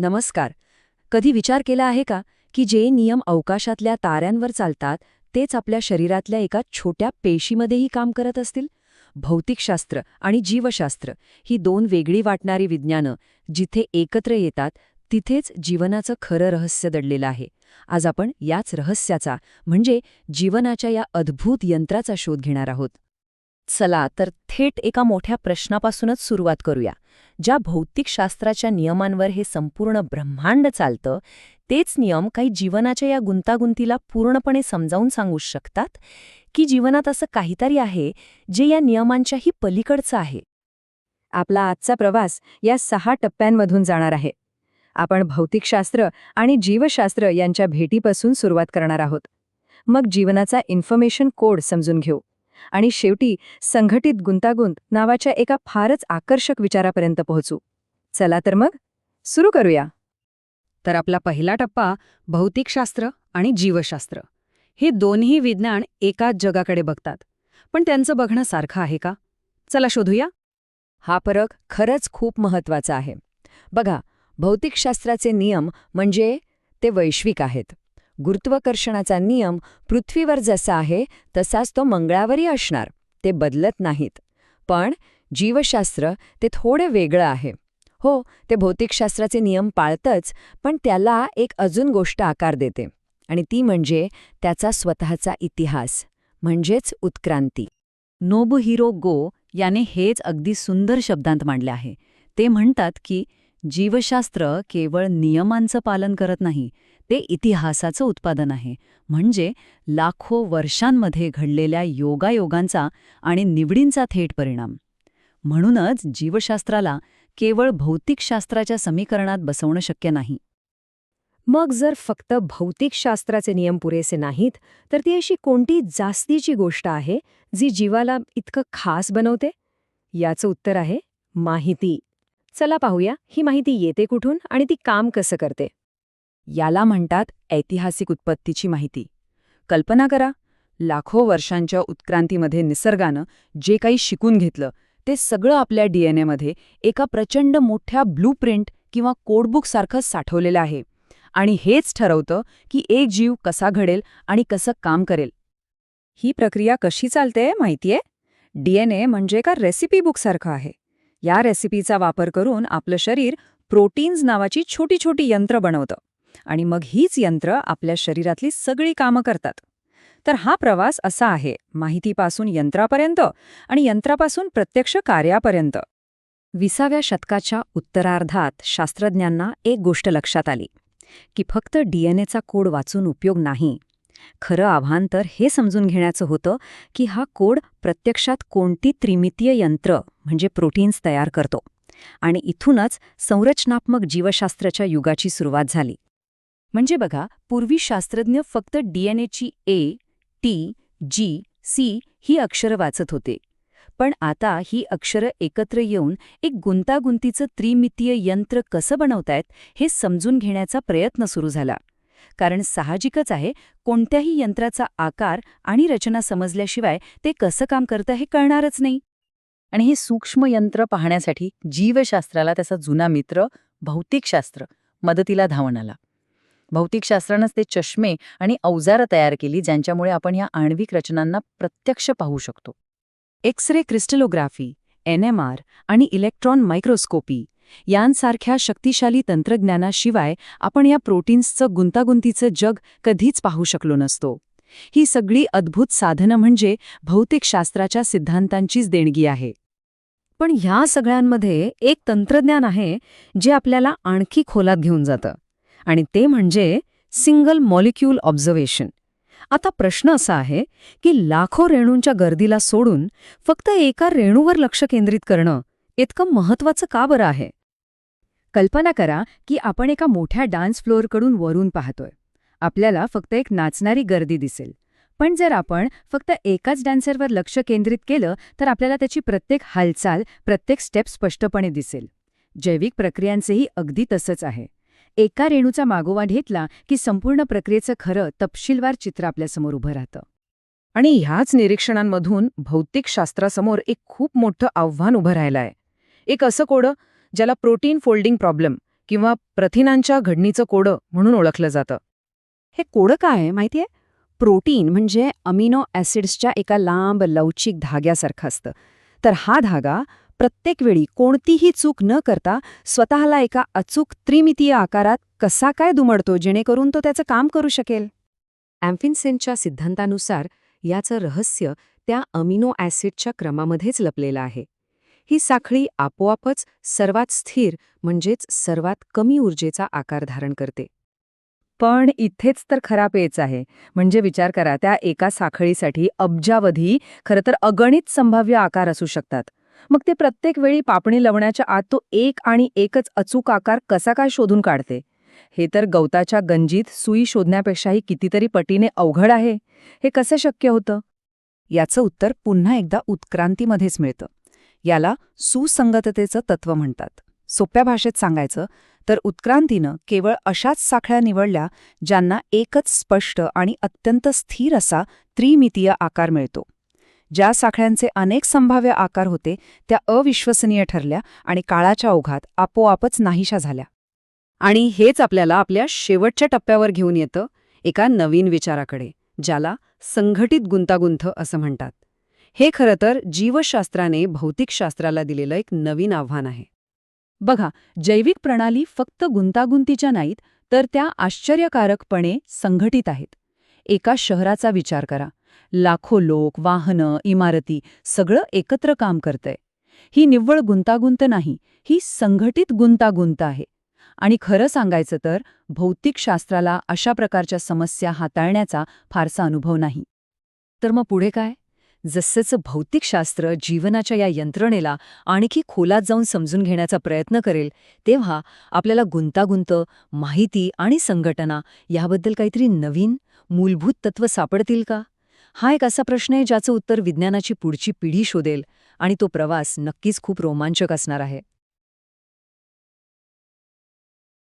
नमस्कार. कधी विचार केला आहे का की जे नियम अवकाशातल्या ताऱ्यांवर चालतात तेच आपल्या शरीरातल्या एका छोट्या पेशीमध्येही काम करत असतील? भौतिकशास्त्र आणि जीवशास्त्र ही दोन वेगळी वाटणारी विज्ञानं जिथे एकत्र येतात तिथेच जीवनाचं खरं रहस्य दडलेलं आहे. आज आपण याच रहस्याचा म्हणजे जीवनाच्या या अद्भुत यंत्राचा शोध घेणार आहोत. चला तर थेट एका मोठ्या प्रश्नापासूनच सुरुवात करूया. ज्या भौतिकशास्त्राच्या नियमांवर हे संपूर्ण ब्रह्मांड चालतं तेच नियम काही जीवनाच्या या गुंतागुंतीला पूर्णपणे समजावून सांगू शकतात? की जीवनात असं काहीतरी आहे जे या नियमांच्याही पलीकडचं आहे? आपला आजचा प्रवास या सहा टप्प्यांमधून जाणार आहे. आपण भौतिकशास्त्र आणि जीवशास्त्र यांच्या भेटीपासून सुरुवात करणार आहोत. मग जीवनाचा इन्फॉर्मेशन कोड समजून घेऊ. आणि शेवटी संघटित गुंतागुंत नावाच्या एका फारच आकर्षक विचारापर्यंत पोहोचू. चला तर मग सुरू करूया. तर आपला पहिला टप्पा भौतिकशास्त्र आणि जीवशास्त्र. हे दोन्ही विज्ञान एकाच जगाकडे बघतात. पण त्यांचं बघणं सारखं आहे का? चला शोधूया. हा फरक खरंच खूप महत्त्वाचा आहे. बघा भौतिकशास्त्राचे नियम म्हणजे ते वैश्विक आहेत. गुरुत्वाकर्षणाचा नियम पृथ्वीवर जसा आहे तसाच तो मंगळावरही असणार. ते बदलत नाहीत. पण जीवशास्त्र ते थोडं वेगळं आहे. हो ते भौतिकशास्त्राचे नियम पाळतंच पण त्याला एक अजून गोष्ट आकार देते. आणि ती म्हणजे त्याचा स्वतःचा इतिहास म्हणजेच उत्क्रांती. नोबुहिरो गो याने हेच अगदी सुंदर शब्दांत मांडले आहे. ते म्हणतात की जीवशास्त्र केवळ नियमांचं पालन करत नाही ते इतिहासाचं उत्पादन आहे. म्हणजे लाखो वर्षांमध्ये घडलेल्या योगायोगांचा आणि निवडींचा थेट परिणाम. म्हणूनच जीवशास्त्राला केवळ भौतिकशास्त्राच्या समीकरणात बसवणं शक्य नाही. मग जर फक्त भौतिकशास्त्राचे नियम पुरेसे नाहीत तर ती अशी कोणती जास्तीची गोष्ट आहे जी जीवाला इतकं खास बनवते? याचं उत्तर आहे माहिती. चला पाहूया ही माहिती येते कुठून आणि ती काम कसं करते? याला म्हणतात ऐतिहासिक उत्पत्तीची माहिती. कल्पना करा लाखो वर्षांच्या उत्क्रांतीमध्ये निसर्गानं जे काही शिकून घेतलं ते सगळं आपल्या डीएनएमध्ये एका प्रचंड मोठ्या ब्लूप्रिंट किंवा कोडबुकसारखं साठवलेलं आहे. आणि हेच ठरवतं की एक जीव कसा घडेल आणि कसं काम करेल. ही प्रक्रिया कशी चालते माहितीये? डीएनए म्हणजे का रेसिपी बुकसारखं आहे? या रेसिपीचा वापर करून आपलं शरीर प्रोटीन्स नावाची छोटी छोटी यंत्र बनवतं. आणि मग हीच यंत्र आपल्या शरीरातली सगळी कामं करतात. तर हा प्रवास असा आहे माहितीपासून यंत्रापर्यंत आणि यंत्रापासून प्रत्यक्ष कार्यापर्यंत. विसाव्या शतकाच्या उत्तरार्धात शास्त्रज्ञांना एक गोष्ट लक्षात आली की फक्त डीएनएचा कोड वाचून उपयोग नाही. खरं आव्हान तर हे समजून घेण्याचं होतं की हा कोड प्रत्यक्षात कोणती त्रिमितीय यंत्र म्हणजे प्रोटीन्स तयार करतो. आणि इथूनच संरचनात्मक जीवशास्त्राच्या युगाची सुरुवात झाली. म्हणजे बघा पूर्वी शास्त्रज्ञ फक्त डीएनएची ए टी जी सी ही अक्षरं वाचत होते. पण आता ही अक्षरं एकत्र येऊन एक गुंतागुंतीचं त्रिमितीय यंत्र कसं बनवतायत हे समजून घेण्याचा प्रयत्न सुरू झाला. कारण साहजिकच आहे कोणत्याही यंत्राचा आकार आणि रचना समजल्याशिवाय ते कसं काम करतं हे कळणारच नाही. आणि हे सूक्ष्म यंत्र पाहण्यासाठी जीवशास्त्राला त्याचा जुना मित्र भौतिकशास्त्र मदतीला धावण आला. भौतिकशास्त्रानंच ते चष्मे आणि अवजारं तयार केली ज्यांच्यामुळे आपण या आण्विक रचनांना प्रत्यक्ष पाहू शकतो. X ray crystallography N M R आणि इलेक्ट्रॉन मायक्रोस्कोपी यांसारख्या शक्तिशाली तंत्रज्ञानाशिवाय आपण या प्रोटीन्सचं गुंतागुंतीचं जग कधीच पाहू शकलो नसतो. ही सगळी अद्भुत साधनं म्हणजे भौतिकशास्त्राच्या सिद्धांतांचीच देणगी आहे. पण ह्या सगळ्यांमध्ये एक तंत्रज्ञान आहे जे आपल्याला आणखी खोलात घेऊन जातं. आणि ते म्हणजे सिंगल मॉलिक्यूल ऑब्झर्वेशन. आता प्रश्न असा आहे की लाखो रेणूंच्या गर्दीला सोडून फक्त एका रेणूवर लक्ष केंद्रित करणं इतकं महत्वाचं का बरं आहे? कल्पना करा की आपण एका मोठ्या डान्स फ्लोअरकडून वरून पाहतोय. आपल्याला फक्त एक नाचणारी गर्दी दिसेल. पण जर आपण फक्त एकाच डान्सरवर लक्ष केंद्रित केलं तर आपल्याला त्याची प्रत्येक हालचाल प्रत्येक स्टेप स्पष्टपणे दिसेल. जैविक प्रक्रियांचेही अगदी तसंच आहे. एका रेणूचा मागोवा घेतला की संपूर्ण प्रक्रियेचं खरं तपशीलवार चित्र आपल्यासमोर उभं राहतं. आणि ह्याच निरीक्षणांमधून भौतिकशास्त्रासमोर एक खूप मोठं आव्हान उभं राहिलं आहे एक असं कोडं ज्याला प्रोटीन फोल्डिंग प्रॉब्लेम किंवा प्रथिनांच्या घडणीचं कोडं म्हणून ओळखलं जातं. हे कोडं काय आहे माहितीये? प्रोटीन म्हणजे अमिनो ॲसिड्सच्या एका लांब लवचिक धाग्यासारखं असतं. तर हा धागा प्रत्येक वेळी कोणतीही चूक न करता स्वतःला एका अचूक त्रिमितीय आकारात कसा काय दुमडतो जेणेकरून तो त्याचं काम करू शकेल? ॲम्फिन्सेनच्या सिद्धांतानुसार याचं रहस्य त्या अमिनो ॲसिडच्या क्रमामध्येच लपलेलं आहे. ही साखळी आपोआपच सर्वात स्थिर म्हणजेच सर्वात कमी ऊर्जेचा आकार धारण करते. पण इथेच तर खरा पेच आहे. म्हणजे विचार करा त्या एका साखळीसाठी अब्जावधी खरं तर अगणित संभाव्य आकार असू शकतात. मग ते प्रत्येक वेळी पापणी लवण्याच्या आत तो एक आणि एकच अचूक आकार कसा काय शोधून काढते? हे तर गवताच्या गंजीत सुई शोधण्यापेक्षाही कितीतरी पटीने अवघड आहे. हे कसं शक्य होतं? याचं उत्तर पुन्हा एकदा उत्क्रांतीमध्येच मिळतं. याला सुसंगततेचं तत्व म्हणतात. सोप्या भाषेत सांगायचं तर उत्क्रांतीनं केवळ अशाच साखळ्या निवडल्या ज्यांना एकच स्पष्ट आणि अत्यंत स्थिर असा त्रिमितीय आकार मिळतो. ज्या साखळ्यांचे अनेक संभाव्य आकार होते त्या अविश्वसनीय ठरल्या आणि काळाच्या ओघात आपोआपच नाहीशा झाल्या. आणि हेच आपल्याला आपल्या शेवटच्या टप्प्यावर घेऊन येतं एका नवीन विचाराकडे ज्याला संघटित गुंतागुंत असं म्हणतात. हे खरं तर जीवशास्त्राने भौतिकशास्त्राला दिलेलं एक नवीन आव्हान आहे. बघा जैविक प्रणाली फक्त गुंतागुंतीच्या नाहीत तर त्या आश्चर्यकारकपणे संघटित आहेत. एका शहराचा विचार करा लाखो लोक वाहनं इमारती सगळं एकत्र काम करतंय. ही निव्वळ गुंतागुंत नाही ही संघटित गुंतागुंत आहे. आणि खरं सांगायचं तर भौतिकशास्त्राला अशा प्रकारच्या समस्या हाताळण्याचा फारसा अनुभव नाही. तर मग पुढे काय? जसजसं भौतिकशास्त्र जीवनाच्या या यंत्रणेला आणखी खोलात जाऊन समजून घेण्याचा प्रयत्न करेल तेव्हा आपल्याला गुंतागुंत माहिती आणि संघटना याबद्दल काहीतरी नवीन मूलभूत तत्व सापडतील का? हा एक असा प्रश्न आहे ज्याचं उत्तर विज्ञानाची पुढची पिढी शोधेल आणि तो प्रवास नक्कीच खूप रोमांचक असणार आहे.